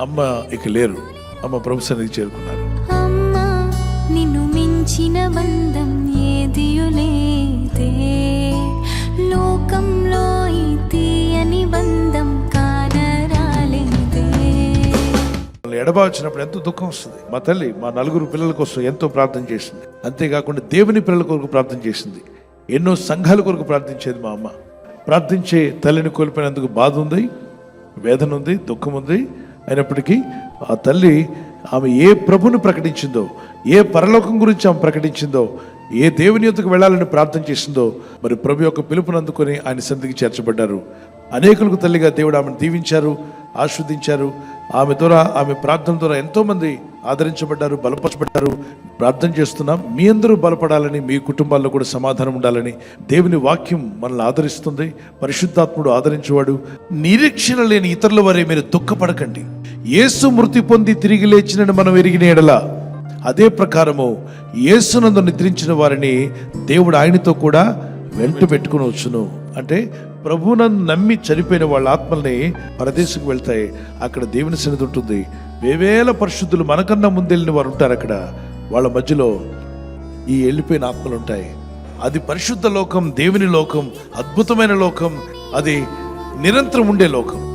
అమ్మ ఇక లేరు. అమ్మ ప్రభు సన్నిధికి చేరుకున్నారు. నిన్ను మించిన బంధం ఏదియులేదే లోకంలో తీయని బంధం ఎడబాచినప్పుడు ఎంతో దుఃఖం వస్తుంది. మా తల్లి మా నలుగురు పిల్లల కోసం ఎంతో ప్రార్థన చేసింది. అంతేకాకుండా దేవుని పిల్లల కొరకు ప్రార్థన చేసింది. ఎన్నో సంఘాల కొరకు ప్రార్థించేది మా అమ్మ. ప్రార్థించే తల్లిని కోల్పోయినందుకు బాధ ఉంది వేదన ఉంది దుఃఖం ఉంది. అయినప్పటికీ ఆ తల్లి ఆమె ఏ ప్రభుని ప్రకటించిందో ఏ పరలోకం గురించి ఆమె ప్రకటించిందో ఏ దేవుని యొక్కకు వెళ్ళాలని ప్రార్థన చేసిందో మరి ప్రభు యొక్క పిలుపును అందుకొని ఆయన సంధికి చేర్చబడ్డారు. అనేకులకు తల్లిగా దేవుడు ఆమెను దీవించారు ఆస్వాదించారు ఆమె ద్వారా ఆమె ప్రార్థన ద్వారా ఎంతోమంది ఆదరించబడ్డారు బలపరచబడ్డారు. ప్రార్థన చేస్తున్నాం. మీ అందరూ బలపడాలని మీ కుటుంబాల్లో కూడా సమాధానం ఉండాలని దేవుని వాక్యం మనల్ని ఆదరిస్తుంది. పరిశుద్ధాత్ముడు ఆదరించేవాడు. నిరీక్షణ లేని ఇతరుల వారే మీరు దుఃఖపడకండి. యేసు మృతి పొంది తిరిగి లేచినని మనం ఎరిగిన ఎడల అదే ప్రకారము యేసునందు నిద్రించిన వారిని దేవుడు ఆయనతో కూడా వెంట పెట్టుకుని వచ్చును. అంటే ప్రభువునందు నమ్మి చనిపోయిన వాళ్ళ ఆత్మల్ని పరదేశకు వెళ్తాయి. అక్కడ దేవుని సన్నిధి ఉంటుంది. వేవేల పరిశుద్ధులు మనకన్నా ముందెళ్ళిన వారు ఉంటారు అక్కడ. వాళ్ళ మధ్యలో ఈ వెళ్ళిపోయిన ఆత్మలు ఉంటాయి. అది పరిశుద్ధ లోకం దేవుని లోకం అద్భుతమైన లోకం అది నిరంతరం ఉండే లోకం.